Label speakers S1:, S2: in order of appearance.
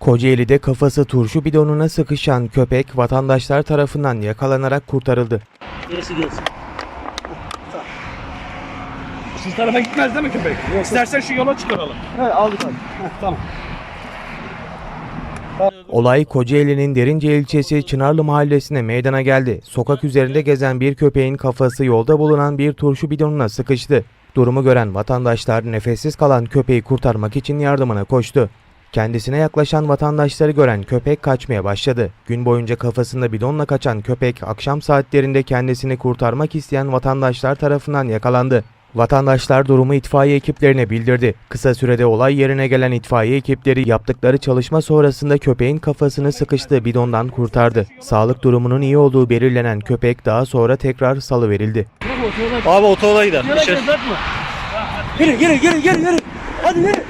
S1: Kocaeli'de kafası turşu bidonuna sıkışan köpek vatandaşlar tarafından yakalanarak kurtarıldı.
S2: Gerisi gelsin.
S3: Siz tarafa gitmez değil mi köpek? İstersen şu yola çıkaralım.
S2: He aldık abi.
S3: Tamam.
S1: Olay Kocaeli'nin Derince ilçesi Çınarlı mahallesine meydana geldi. Sokak üzerinde gezen bir köpeğin kafası yolda bulunan bir turşu bidonuna sıkıştı. Durumu gören vatandaşlar nefessiz kalan köpeği kurtarmak için yardımına koştu. Kendisine yaklaşan vatandaşları gören köpek kaçmaya başladı. Gün boyunca kafasında bidonla kaçan köpek akşam saatlerinde kendisini kurtarmak isteyen vatandaşlar tarafından yakalandı. Vatandaşlar durumu itfaiye ekiplerine bildirdi. Kısa sürede olay yerine gelen itfaiye ekipleri yaptıkları çalışma sonrasında köpeğin kafasını sıkıştığı bidondan kurtardı. Sağlık durumunun iyi olduğu belirlenen köpek daha sonra tekrar salıverildi.
S2: Abi otoyola gider.
S3: Uzatma.
S2: Yürü yürü yürü yürü yürü. Hadi yürü.